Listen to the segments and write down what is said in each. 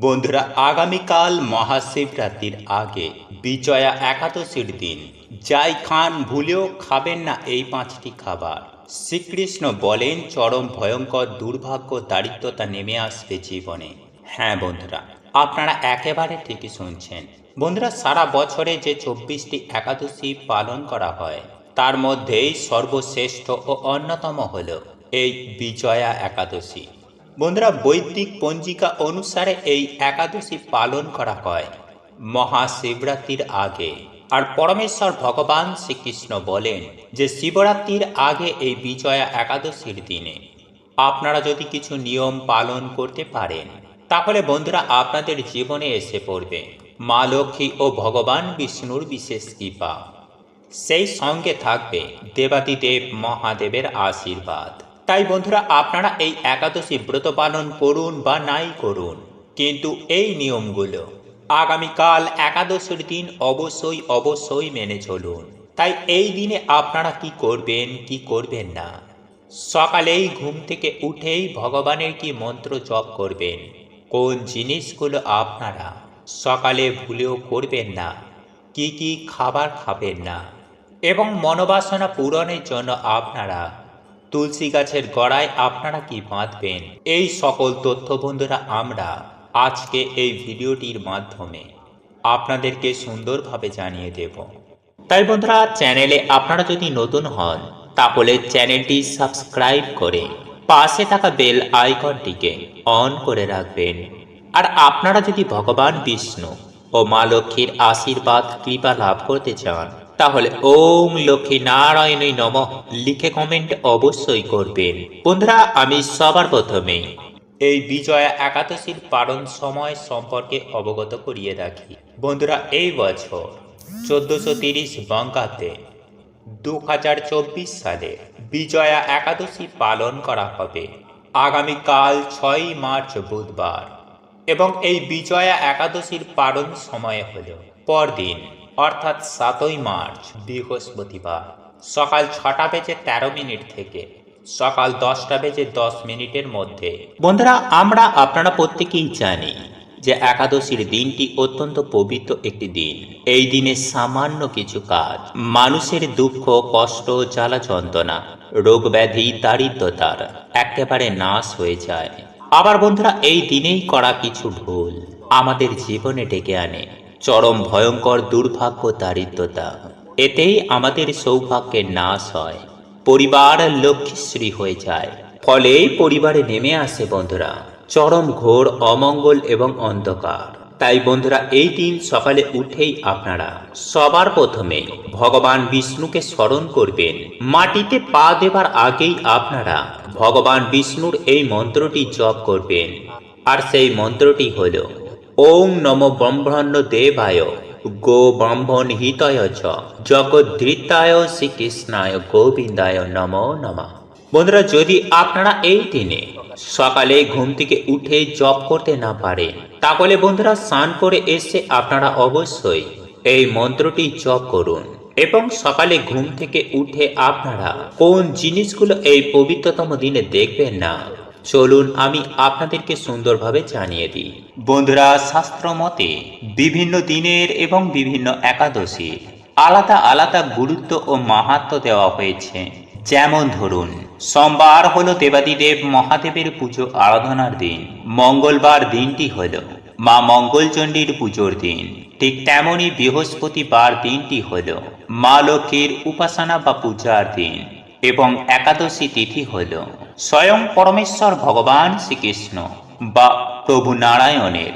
বন্ধুরা, আগামীকাল মহাশিবরাত্রির আগে বিজয়া একাদশীর দিন। যাই খান ভুলেও খাবেন না এই পাঁচটি খাবার। শ্রীকৃষ্ণ বলেন, চরম ভয়ঙ্কর দুর্ভাগ্য দারিদ্রতা নেমে আসবে জীবনে। হ্যাঁ বন্ধুরা, আপনারা একেবারে ঠিকই শুনছেন। বন্ধুরা, সারা বছরে যে চব্বিশটি একাদশী পালন করা হয়, তার মধ্যেই সর্বশ্রেষ্ঠ ও অন্যতম হল এই বিজয়া একাদশী। বন্ধুরা বৈদিক পঞ্জিকা অনুসারে এই একাদশী পালন করা হয়, মহাশিবরাত্রির আগে। আর পরমেশ্বর ভগবান শ্রীকৃষ্ণ বলেন যে শিবরাত্রির আগে এই বিজয়া একাদশীর দিনে। আপনারা যদি কিছু নিয়ম পালন করতে পারেন, তাহলে বন্ধুরা আপনাদের জীবনে এসে পড়বে। মা লক্ষ্মী ও ভগবান বিষ্ণুর বিশেষ কৃপা। সেই সঙ্গে থাকবে দেবাদিদেব মহাদেবের আশীর্বাদ। তাই বন্ধুরা আপনারা এই একাদশী ব্রত পালন করুন বা নাই করুন, কিন্তু এই নিয়মগুলো আগামীকাল একাদশীর দিন অবশ্যই অবশ্যই মেনে চলুন। তাই এই দিনে আপনারা কি করবেন কি করবেন না? সকালেই ঘুম থেকে উঠেই ভগবানের কি মন্ত্র জপ করবেন? কোন জিনিসগুলো আপনারা সকালে ভুলেও করবেন না? কি কি খাবার খাবেন না? এবং মনোবাসনা পূরণের জন্য আপনারা তুলসী গাছের গড়ায় আপনারা কি বাঁধবেন? এই সকল তথ্য বন্ধুরা, আমরা আজকে এই ভিডিওটির মাধ্যমে আপনাদেরকে সুন্দরভাবে জানিয়ে দেব। তাই বন্ধুরা, চ্যানেলে আপনারা যদি নতুন হন, তাহলে চ্যানেলটি সাবস্ক্রাইব করে পাশে থাকা বেল আইকনটিকে অন করে রাখবেন। আর আপনারা যদি ভগবান বিষ্ণু ও মা লক্ষ্মীর আশীর্বাদ, কৃপা লাভ করতে চান তাহলে ওম লক্ষ্মী নারায়ণই নম লিখে কমেন্ট অবশ্যই করবেন। বন্ধুরা, আমি সবার প্রথমে এই বিজয়া একাদশীর পালন সময় সম্পর্কে অবগত করিয়ে রাখি। বন্ধুরা, এই বছর চোদ্দশো তিরিশ বঙ্গাব্দে দু হাজার চব্বিশ সালে বিজয়া একাদশী পালন করা হবে। আগামীকাল ছয়ই মার্চ বুধবার এবং এই বিজয়া একাদশীর পালন সময় হল পরদিন। অর্থাৎ সাতই মার্চ, বৃহস্পতিবার। সকাল ছটা বেজে তেরো মিনিট থেকে সকাল দশটা বেজে দশ মিনিটের মধ্যে। বন্ধুরা, আমরা আপনারা প্রত্যেকেই জানি যে একাদশীর দিনটি অত্যন্ত পবিত্র একটি দিন। এই দিনে সামান্য কিছু কাজ, মানুষের দুঃখ, কষ্ট, জ্বালা যন্ত্রণা, রোগ ব্যাধি, দারিদ্রতার একেবারে নাশ হয়ে যায়। আবার বন্ধুরা, এই দিনেই করা কিছু ভুল আমাদের জীবনে ডেকে আনে। চরম ভয়ঙ্কর দুর্ভাগ্য দারিদ্রতা। এতেই আমাদের সৌভাগ্যের নাশ হয়। পরিবার লক্ষ্মীশ্রী হয়ে যায়। ফলে পরিবারে নেমে আসে বন্ধুরা। চরম ঘোর, অমঙ্গল এবং অন্ধকার। তাই বন্ধুরা, এই দিন সকালে উঠেই আপনারা সবার প্রথমে ভগবান বিষ্ণুকে স্মরণ করবেন। মাটিতে পা দেবার আগেই আপনারা ভগবান বিষ্ণুর এই মন্ত্রটি জপ করবেন। আর সেই মন্ত্রটি হল ওং নম ব্রহ্মণ্য দেবায় গো ব্রাহ্মণ হিতয় চ, জগদ্ধৃতায় শ্রীকৃষ্ণায় গোবিন্দায় নম নমঃ। বন্ধুরা, যদি আপনারা এই দিনে সকালে ঘুম থেকে উঠে জব করতে না পারেন, তাহলে বন্ধুরা স্নান করে এসে আপনারা অবশ্যই এই মন্ত্রটি জপ করুন এবং সকালে ঘুম থেকে উঠে আপনারা কোন জিনিসগুলো এই পবিত্রতম দিনে দেখবেন না চলুন আমি আপনাদেরকে সুন্দরভাবে জানিয়ে দিই। বন্ধুরা শাস্ত্র মতে বিভিন্ন দিনের এবং বিভিন্ন একাদশী আলাদা আলাদা গুরুত্ব ও মাহাত্ম দেওয়া হয়েছে। যেমন ধরুন, সোমবার হলো দেবাদিদেব মহাদেবের পুজো আরাধনার দিন। মঙ্গলবার দিনটি হল মা মঙ্গলচণ্ডীর পুজোর দিন। ঠিক তেমনই বৃহস্পতিবার দিনটি হল মা লক্ষ্মীর উপাসনা বা পূজার দিন। এবং একাদশী তিথি হল স্বয়ং পরমেশ্বর ভগবান শ্রীকৃষ্ণ বা প্রভু নারায়ণের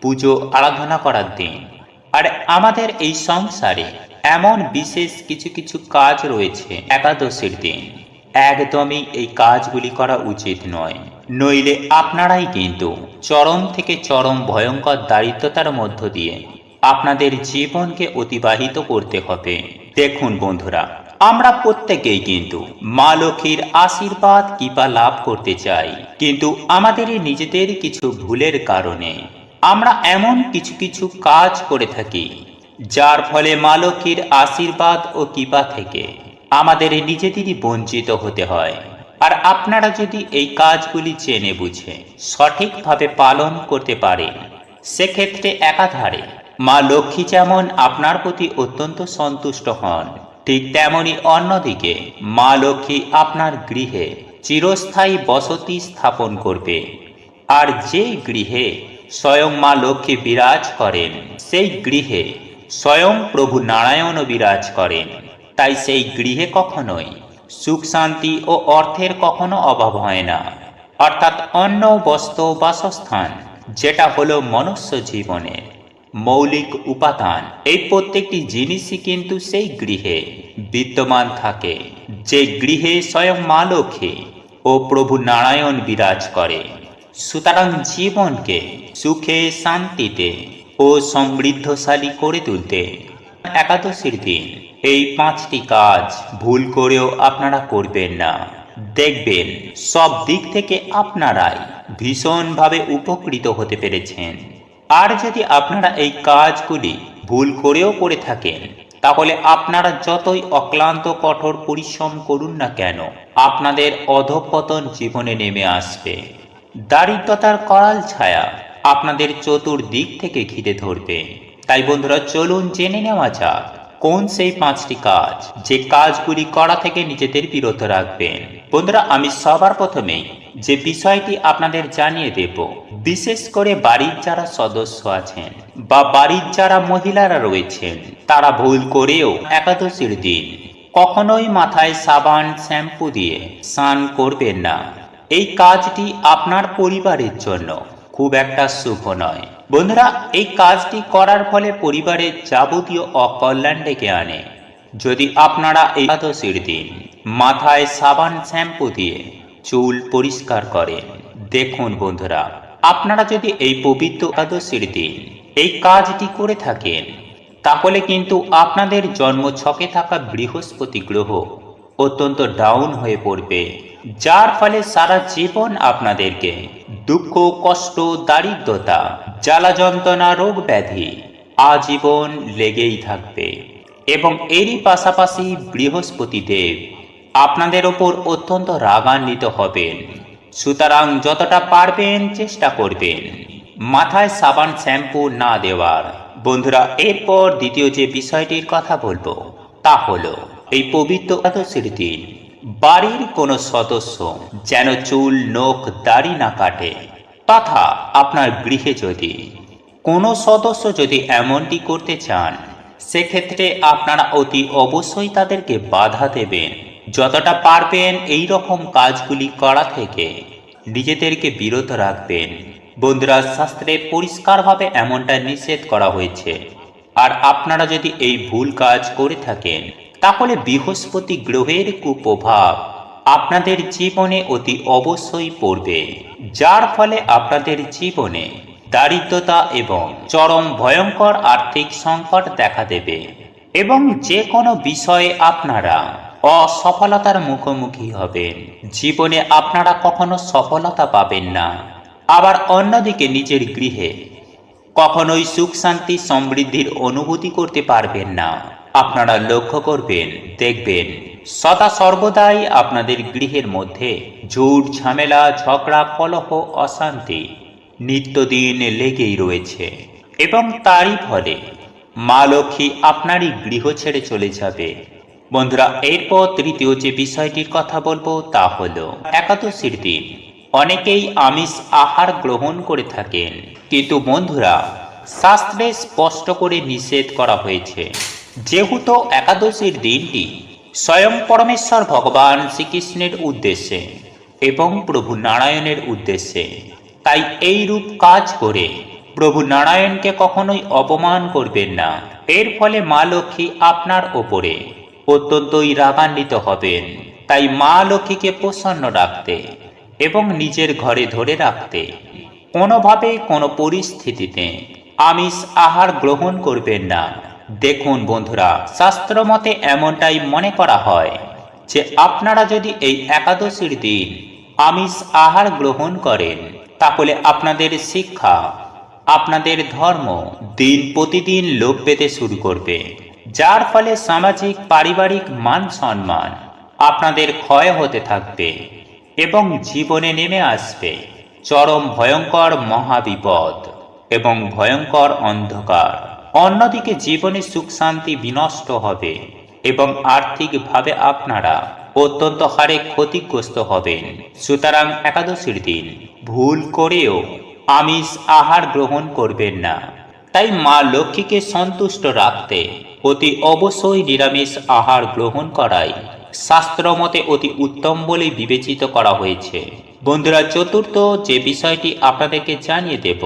পুজো আরাধনা করার দিন। আর আমাদের এই সংসারে এমন বিশেষ কিছু কিছু কাজ রয়েছে একাদশীর দিন। একদমই এই কাজগুলি করা উচিত নয়। নইলে আপনারাই কিন্তু চরম থেকে চরম ভয়ঙ্কর দারিদ্রতার মধ্য দিয়ে আপনাদের জীবনকে অতিবাহিত করতে হবে। দেখুন বন্ধুরা আমরা প্রত্যেকেই কিন্তু মা লক্ষ্মীর আশীর্বাদ কৃপা লাভ করতে চাই। কিন্তু আমাদের নিজেদের কিছু ভুলের কারণে আমরা এমন কিছু কিছু কাজ করে থাকি, যার ফলে মা লক্ষ্মীর আশীর্বাদ ও কৃপা থেকে আমাদের নিজেদেরই বঞ্চিত হতে হয়। আর আপনারা যদি এই কাজগুলি জেনে বুঝে সঠিকভাবে পালন করতে পারেন, সেক্ষেত্রে একাধারে মা লক্ষ্মী যেমন আপনার প্রতি অত্যন্ত সন্তুষ্ট হন ঠিক তেমনি অন্যদিকে, মা লক্ষ্মী আপনার গৃহে চিরস্থায়ী বসতি স্থাপন করবে। আর যে গৃহে স্বয়ং মা লক্ষ্মী বিরাজ করেন, সেই গৃহে স্বয়ং প্রভু নারায়ণও বিরাজ করেন। তাই সেই গৃহে কখনোই সুখ শান্তি ও অর্থের কখনো অভাব হয় না। অর্থাৎ অন্ন, বস্ত্র, বাসস্থান, যেটা হলো মনুষ্য জীবনের। মৌলিক উপাদান। এই প্রত্যেকটি জিনিসই কিন্তু সেই গৃহে বিদ্যমান থাকে। যে গৃহে স্বয়ং মা ও প্রভু নারায়ণ বিরাজ করে। সুতরাং জীবনকে সুখে, শান্তিতে ও সমৃদ্ধশালী করে তুলতে একাদশীর দিন এই পাঁচটি কাজ ভুল করেও আপনারা করবেন না। দেখবেন সব দিক থেকে আপনারাই ভীষণভাবে উপকৃত হতে পেরেছেন। আর যদি আপনারা এই কাজগুলি ভুল করেও করে থাকেন, তাহলে আপনারা যতই অক্লান্ত, কঠোর পরিশ্রম করুন না কেন, আপনাদের অধপতন জীবনে নেমে আসবে। দারিদ্রতার করাল ছায়া আপনাদের চতুর্দিক থেকে ঘিরে ধরবে। তাই বন্ধুরা, চলুন জেনে নেওয়া যাক, কোন সেই পাঁচটি কাজ যে কাজগুলি করা থেকে নিজেদের বিরত রাখবেন? বন্ধুরা, আমি সবার প্রথমেই যে বিষয়টি আপনাদের জানিয়ে দেব, বিশেষ করে বাড়ির যারা সদস্য আছেন বা বাড়ির যারা মহিলারা রয়েছেন, তারা ভুল করেও একাদশীর দিন কখনোই মাথায় সাবান, শ্যাম্পু দিয়ে স্নান করবেন না। এই কাজটি আপনার পরিবারের জন্য খুব একটা শুভ নয়। বন্ধুরা, এই কাজটি করার ফলে পরিবারের যাবতীয় অকল্যাণ ডেকে আনে। যদি আপনারা একাদশীর দিন মাথায় সাবান, শ্যাম্পু দিয়ে চুল পরিষ্কার করেন। দেখুন বন্ধুরা, আপনারা যদি এই পবিত্র একাদশীর দিন এই কাজটি করে থাকেন, তাহলে কিন্তু আপনাদের জন্ম ছকে থাকা বৃহস্পতি গ্রহ অত্যন্ত ডাউন হয়ে পড়বে, যার ফলে সারা জীবন আপনাদেরকে দুঃখ, কষ্ট, দারিদ্রতা জ্বালা যন্ত্রণা রোগ ব্যাধি আজীবন লেগেই থাকবে। এবং এরই পাশাপাশি বৃহস্পতি দেব আপনাদের ওপর অত্যন্ত রাগান্বিত হবেন। সুতরাং যতটা পারবেন চেষ্টা করবেন। মাথায় সাবান শ্যাম্পু না দেওয়ার। বন্ধুরা, এরপর দ্বিতীয় যে বিষয়টির কথা বলব, তা হলো এই পবিত্র একাদশীর দিন বাড়ির কোনো সদস্য যেন চুল, নখ, দাড়ি না কাটে, তথা আপনার গৃহে যদি কোনো সদস্য যদি এমনটি করতে চান, সেক্ষেত্রে আপনারা অতি অবশ্যই তাদেরকে বাধা দেবেন। যতটা পারবেন এই রকম কাজগুলি করা থেকে নিজেদেরকে বিরত রাখবেন। বন্ধুরা, শাস্ত্রে পরিষ্কারভাবে এমনটা নিষেধ করা হয়েছে। আর আপনারা যদি এই ভুল কাজ করে থাকেন, তাহলে বৃহস্পতি গ্রহের কুপ্রভাব আপনাদের জীবনে অতি অবশ্যই পড়বে। যার ফলে আপনাদের জীবনে দারিদ্রতা এবং চরম ভয়ঙ্কর আর্থিক সংকট দেখা দেবে। এবং যে কোনো বিষয়ে আপনারা অসফলতার মুখোমুখি হবেন। জীবনে আপনারা কখনো সফলতা পাবেন না। আবার অন্যদিকে নিজের গৃহে কখনোই সুখ, শান্তি, সমৃদ্ধির অনুভূতি করতে পারবেন না। আপনারা লক্ষ্য করবেন, দেখবেন, সদা সর্বদাই আপনাদের গৃহের মধ্যে ঝুট ঝামেলা, ঝগড়া, কলহ, অশান্তি নিত্যদিন লেগেই রয়েছে। এবং তারই ফলে মা লক্ষ্মী আপনারই গৃহ ছেড়ে চলে যাবে। বন্ধুরা, এরপর তৃতীয় যে বিষয়টির কথা বলব তা হল একাদশীর দিন। অনেকেই আমিষ আহার গ্রহণ করে থাকেন। কিন্তু বন্ধুরা, শাস্ত্রে স্পষ্ট করে নিষেধ করা হয়েছে। যেহেতু একাদশীর দিনটি স্বয়ং পরমেশ্বর ভগবান শ্রীকৃষ্ণের উদ্দেশ্যে এবং প্রভু নারায়ণের উদ্দেশ্যে। তাই এই রূপ কাজ করে প্রভু নারায়ণকে কখনোই অপমান করবেন না। এর ফলে মা লক্ষ্মী আপনার ওপরে অত্যন্তই রাগান্বিত হবেন। তাই মা লক্ষ্মীকে প্রসন্ন রাখতে এবং নিজের ঘরে ধরে রাখতে কোনোভাবে কোনো পরিস্থিতিতে আমিষ আহার গ্রহণ করবেন না। দেখুন বন্ধুরা শাস্ত্র মতে এমনটাই মনে করা হয় যে আপনারা যদি এই একাদশীর দিন আমিষ আহার গ্রহণ করেন, তাহলে আপনাদের শিক্ষা, আপনাদের ধর্ম দিন প্রতিদিন লোপ পেতে শুরু করবে। যার ফলে সামাজিক, পারিবারিক মান সম্মান আপনাদের ক্ষয় হতে থাকবে এবং জীবনে নেমে আসবে। চরম ভয়ঙ্কর মহাবিপদ এবং ভয়ঙ্কর অন্ধকার। অন্যদিকে জীবনে সুখ শান্তি বিনষ্ট হবে এবং আর্থিকভাবে আপনারা অত্যন্ত হারে ক্ষতিগ্রস্ত হবেন। সুতরাং একাদশীর দিন ভুল করেও আমিষ আহার গ্রহণ করবেন না। তাই মা লক্ষ্মীকে সন্তুষ্ট রাখতে অতি অবশ্যই নিরামিষ আহার গ্রহণ করাই। শাস্ত্রমতে অতি উত্তম বলে বিবেচিত করা হয়েছে। বন্ধুরা, চতুর্থ যে বিষয়টি আপনাদেরকে জানিয়ে দেব,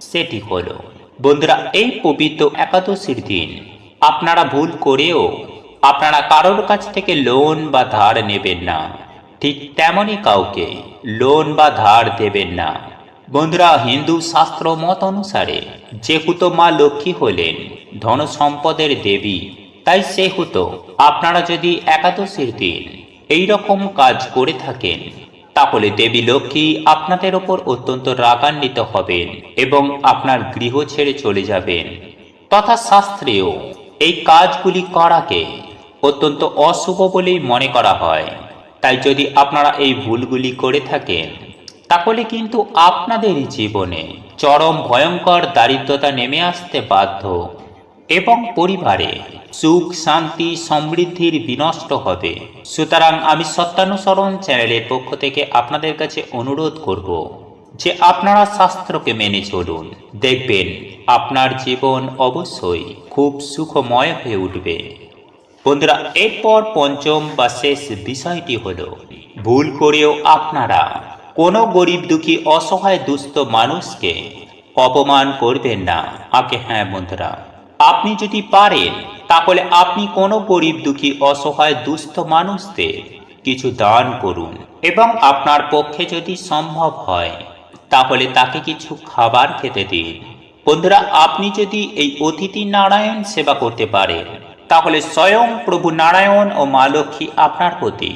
সেটি হল, বন্ধুরা, এই পবিত্র একাদশীর দিন, আপনারা ভুল করেও আপনারা কারোর কাছ থেকে লোন বা ধার নেবেন না। ঠিক তেমনই কাউকে লোন বা ধার দেবেন না। বন্ধুরা, হিন্দু শাস্ত্র মত অনুসারে যেহেতু মা লক্ষ্মী হলেন ধন সম্পদের দেবী, তাই সেহেতু আপনারা যদি একাদশীর দিন এই রকম কাজ করে থাকেন, তাহলে দেবী লক্ষ্মী আপনাদের ওপর অত্যন্ত রাগান্বিত হবেন এবং আপনার গৃহ ছেড়ে চলে যাবেন। তথা শাস্ত্রেও এই কাজগুলি করাকে অত্যন্ত অশুভ বলেই মনে করা হয়। তাই যদি আপনারা এই ভুলগুলি করে থাকেন তাহলে কিন্তু আপনাদের জীবনে চরম ভয়ঙ্কর দারিদ্রতা নেমে আসতে বাধ্য এবং পরিবারে সুখ, শান্তি, সমৃদ্ধির বিনষ্ট হবে। সুতরাং আমি সত্যানুসরণ চ্যানেলের পক্ষ থেকে আপনাদের কাছে অনুরোধ করব যে আপনারা শাস্ত্রকে মেনে চলুন। দেখবেন আপনার জীবন অবশ্যই খুব সুখময় হয়ে উঠবে। বন্ধুরা, এরপর পঞ্চম বা শেষ বিষয়টি হল, ভুল করেও আপনারা কোনো গরিব দুঃখী, অসহায় দুস্থ মানুষকে অপমান করবেন না। আগে হ্যাঁ বন্ধুরা, আপনি যদি পারেন, তাহলে আপনি কোনো গরিব দুঃখী, অসহায় দুস্থ মানুষদের কিছু দান করুন। এবং আপনার পক্ষে যদি সম্ভব হয়, তাহলে তাকে কিছু খাবার খেতে দিন। বন্ধুরা, আপনি যদি এই অতিথি নারায়ণ সেবা করতে পারেন, তাহলে স্বয়ং প্রভু নারায়ণ ও মা লক্ষ্মী আপনার প্রতি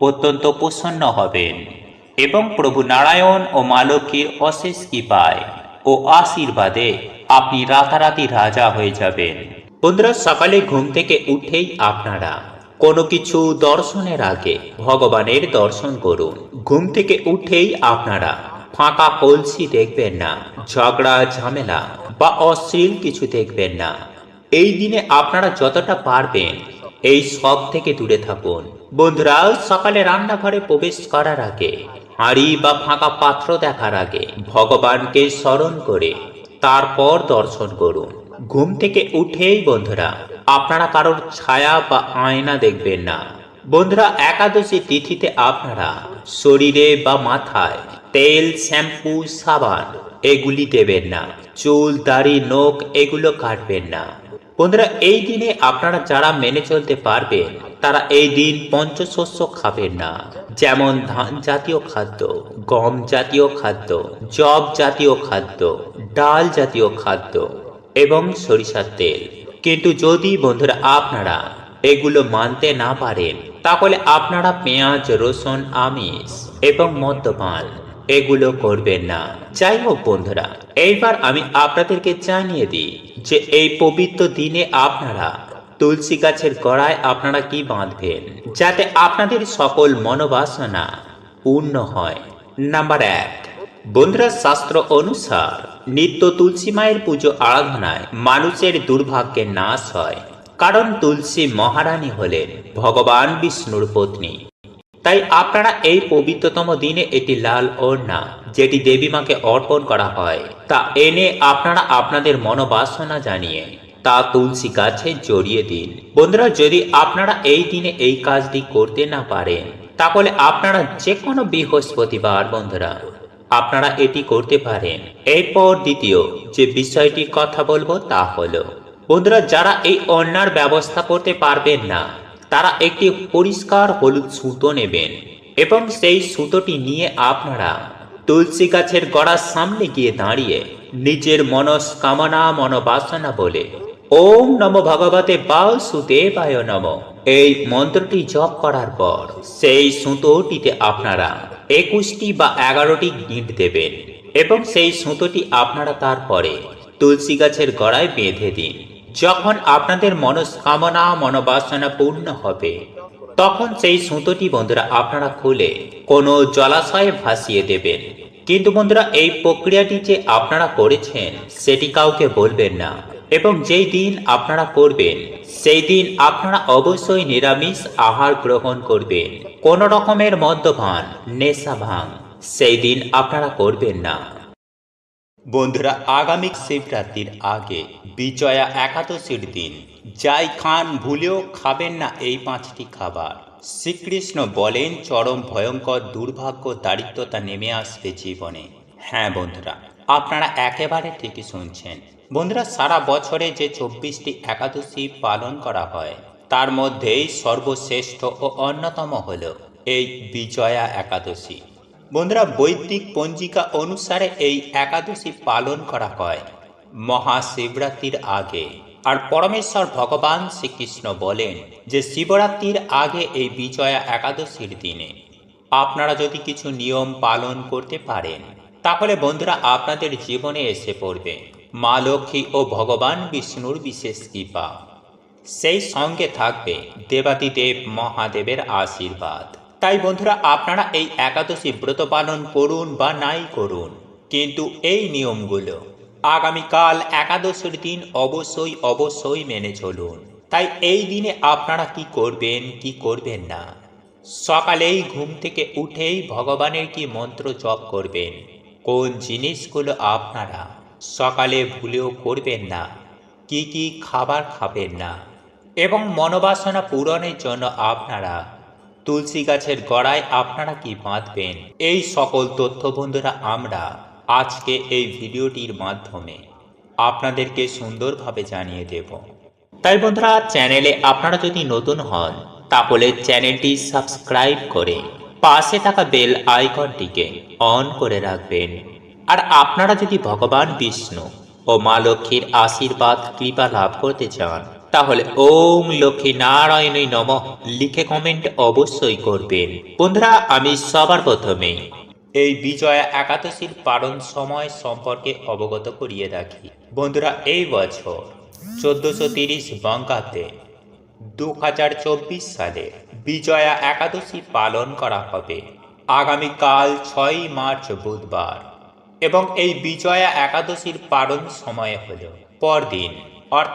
অত্যন্ত প্রসন্ন হবেন। এবং প্রভু নারায়ণ ও মা লক্ষ্মীর অশেষ কৃপায় ও আশীর্বাদে আপনি রাতারাতি রাজা হয়ে যাবেন। বন্ধুরা, সকালে ঘুম থেকে উঠেই আপনারা কোনো কিছু দর্শনের আগে ভগবানের দর্শন করুন। ঘুম থেকে উঠেই আপনারা ফাঁকা কলসি দেখবেন না, ঝগড়া, ঝামেলা বা অশ্লীল কিছু দেখবেন না। এই দিনে আপনারা যতটা পারবেন এই সব থেকে দূরে থাকুন। বন্ধুরা, সকালে রান্নাঘরে প্রবেশ করার আগে হাঁড়ি বা ফাঁকা পাত্র দেখার আগে ভগবানকে স্মরণ করে তারপর দর্শন করুন। ঘুম থেকে উঠেই বন্ধুরা, আপনারা কারোর ছায়া বা আয়না দেখবেন না। বন্ধুরা, একাদশী তিথিতে আপনারা শরীরে বা মাথায় তেল, শ্যাম্পু, সাবান এগুলি দেবেন না। চুল, দাড়ি, নখ এগুলো কাটবেন না। বন্ধুরা, এই দিনে আপনারা যারা মেনে চলতে পারবেন, তারা এই দিন পঞ্চশস্য খাবেন না। যেমন ধান জাতীয় খাদ্য, গম জাতীয় খাদ্য জব জাতীয় খাদ্য, ডাল জাতীয় খাদ্য এবং সরিষার তেল। কিন্তু যদি বন্ধুরা আপনারা এগুলো মানতে না পারেন, তাহলে আপনারা পেঁয়াজ, রসুন, আমিষ এবং মদ্যপান এগুলো করবেন না। যাই হোক বন্ধুরা এইবার আমি আপনাদেরকে জানিয়ে দিই যে এই পবিত্র দিনে আপনারা তুলসী গাছের গড়ায় আপনারা কি বাঁধবেন, যাতে আপনাদের সকল মনোবাসনা পূর্ণ হয়। নাম্বার এক, বন্ধুরা, শাস্ত্র অনুসার নিত্য তুলসী মায়ের পুজো আরাধনায় মানুষের দুর্ভাগ্যের নাশ হয়, কারণ তুলসী মহারানী হলেন ভগবান বিষ্ণুর পত্নী। তাই আপনারা এই পবিত্রতম দিনে একটি লাল ওড়না, যেটি দেবী মাকে অর্পণ করা হয়, তা এনে আপনারা আপনাদের মনোবাসনা জানিয়ে, তা তুলসী গাছে জড়িয়ে দিন। বন্ধুরা, যদি আপনারা এই দিনে এই কাজটি করতে না পারেন, তাহলে আপনারা যে কোনো বৃহস্পতিবার, বন্ধুরা, আপনারা এটি করতে পারেন। এরপর দ্বিতীয় যে বিষয়টির কথা বলব তা হলো, বন্ধুরা, যারা এই অন্যার ব্যবস্থা করতে পারবেন না তারা একটি পরিষ্কার হলুদ সুতো নেবেন এবং সেই সুতোটি নিয়ে আপনারা তুলসী গাছের গড়ার সামনে গিয়ে দাঁড়িয়ে নিজের মনস্কামনা মনোবাসনা বলে, ওম নম ভগবতে বাসুদেবায় নম। এই মন্ত্রটি জপ করার পর সেই সুতোটিতে আপনারা একুশটি বা এগারোটি গিঁট দেবেন এবং সেই সুতোটি আপনারা তারপরে তুলসী গাছের গড়ায় বেঁধে দিন। যখন আপনাদের মনস্কামনা, মনোবাসনা পূর্ণ হবে, তখন সেই সুতোটি বন্ধুরা আপনারা খুলে কোনো জলাশয়ে ভাসিয়ে দেবেন। কিন্তু বন্ধুরা, এই প্রক্রিয়াটি যে আপনারা করেছেন, সেটি কাউকে বলবেন না। এবং যেই দিন আপনারা করবেন, সেই দিন আপনারা অবশ্যই নিরামিষ আহার গ্রহণ করবেন। কোন রকমের মদ্যপান, নেশা ভাঙ, সেই দিন আপনারা করবেন না। বন্ধুরা, আগামী শিবরাত্রির আগে বিজয়া একাদশীর দিন। যাই খান ভুলেও খাবেন না এই পাঁচটি খাবার। শ্রীকৃষ্ণ বলেন, চরম ভয়ঙ্কর দুর্ভাগ্য দারিদ্রতা নেমে আসবে জীবনে। হ্যাঁ বন্ধুরা, আপনারা একেবারে ঠিকই শুনছেন। বন্ধুরা, সারা বছরে যে চব্বিশটি একাদশী পালন করা হয়, তার মধ্যেই সর্বশ্রেষ্ঠ ও অন্যতম হল এই বিজয়া একাদশী। বন্ধুরা বৈদিক পঞ্জিকা অনুসারে এই একাদশী পালন করা হয়। মহাশিবরাত্রির আগে। আর পরমেশ্বর ভগবান শ্রীকৃষ্ণ বলেন যে শিবরাত্রির আগে এই বিজয়া একাদশীর দিনে। আপনারা যদি কিছু নিয়ম পালন করতে পারেন, তাহলে বন্ধুরা আপনাদের জীবনে এসে পড়বে। মা লক্ষ্মী ও ভগবান বিষ্ণুর বিশেষ কৃপা। সেই সঙ্গে থাকবে দেবাদিদেব মহাদেবের আশীর্বাদ। তাই বন্ধুরা আপনারা এই একাদশী ব্রত পালন করুন বা নাই করুন, কিন্তু এই নিয়মগুলো আগামীকাল একাদশীর দিন অবশ্যই অবশ্যই মেনে চলুন। তাই এই দিনে আপনারা কি করবেন কি করবেন না? সকালেই ঘুম থেকে উঠেই ভগবানের কি মন্ত্র জপ করবেন? কোন জিনিসগুলো আপনারা সকালে ভুলেও করবেন না? কি কি খাবার খাবেন না? এবং মনোবাসনা পূরণের জন্য আপনারা তুলসী গাছের গড়ায় আপনারা কি বাঁধবেন? এই সকল তথ্য বন্ধুরা, আমরা আজকে এই ভিডিওটির মাধ্যমে আপনাদেরকে সুন্দরভাবে জানিয়ে দেব। তাই বন্ধুরা, চ্যানেলে আপনারা যদি নতুন হন, তাহলে চ্যানেলটি সাবস্ক্রাইব করে পাশে থাকা বেল আইকনটিকে অন করে রাখবেন। আর আপনারা যদি ভগবান বিষ্ণু ও মা লক্ষ্মীর আশীর্বাদ, কৃপা লাভ করতে চান তাহলে ওম লক্ষ্মী নারায়ণই নম লিখে কমেন্ট অবশ্যই করবেন। বন্ধুরা, আমি সবার প্রথমে এই বিজয়া একাদশীর পালন সময় সম্পর্কে অবগত করিয়ে রাখি। বন্ধুরা, এই বছর চোদ্দশো তিরিশ বঙ্গাব্দে দু হাজার চব্বিশ সালে বিজয়া একাদশী পালন করা হবে। আগামীকাল ছয়ই মার্চ বুধবার। এবং এই বিজয়া একাদশীর পালন সময় হল পরদিন, অর্থাৎ